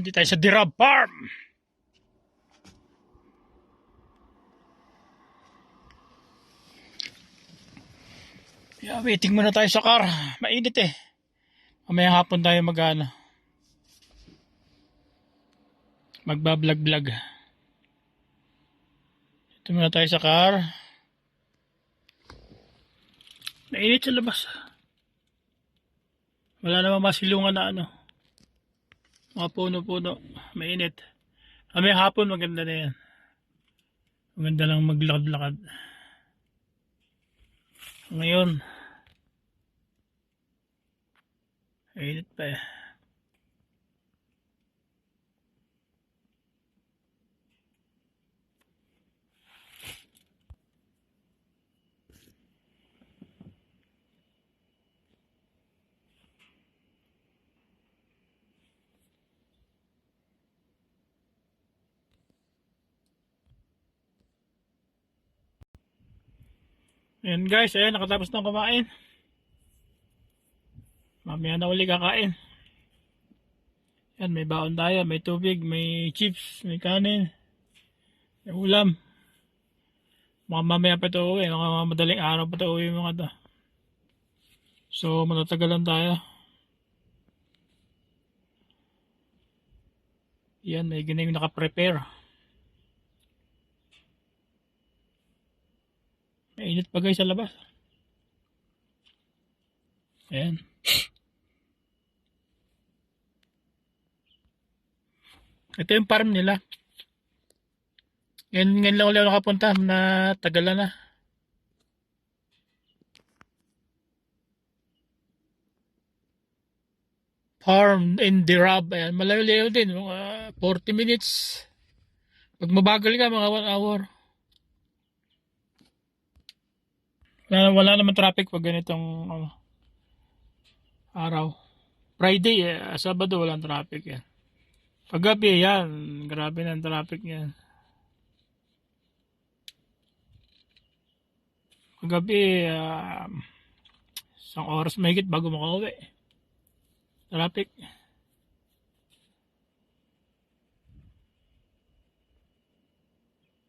Di tayo sa Dirab Farm. Yeah, waiting muna tayo sa car. Mainit eh. Mamaya hapon tayo mag ano. Magbablog-vlog. Ito muna tayo sa car. Mainit sa labas. Wala naman masilungan na ano. Mga puno-puno. Mainit. Mamaya hapon maganda na yan. Maganda lang maglakad-lakad. Ngayon, Init pa eh. Ayan guys, ayan nakatapos na kumain. Mamaya na uli kakain. Yan, may baon tayo, may tubig, may chips, may kanin, may ulam. Mga mamaya pa ito uwi, mga madaling araw pa ito uwi mga to. So, matatagalan tayo. Yan, may gining nakaprepare. Mainit pa guys sa labas. Ayan. Ito yung farm nila. Ngayon, ngayon lang ulit nakapunta na tagalan na. Farm in Dirab. Ayan, malayo-layo din. Mga 40 minutes. Pag mabagal ka, mga 1 hour. Wala, wala naman traffic pag ganitong ano, araw. Friday, eh, Sabado, walang traffic yan. Paggabi, yan. Grabe na ang traffic niyan. Paggabi, ah, isang oras mahigit bago makauwi. Traffic.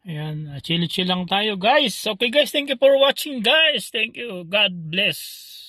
Ayan, chill-chill lang tayo guys. Okay guys, thank you for watching guys. Thank you. God bless.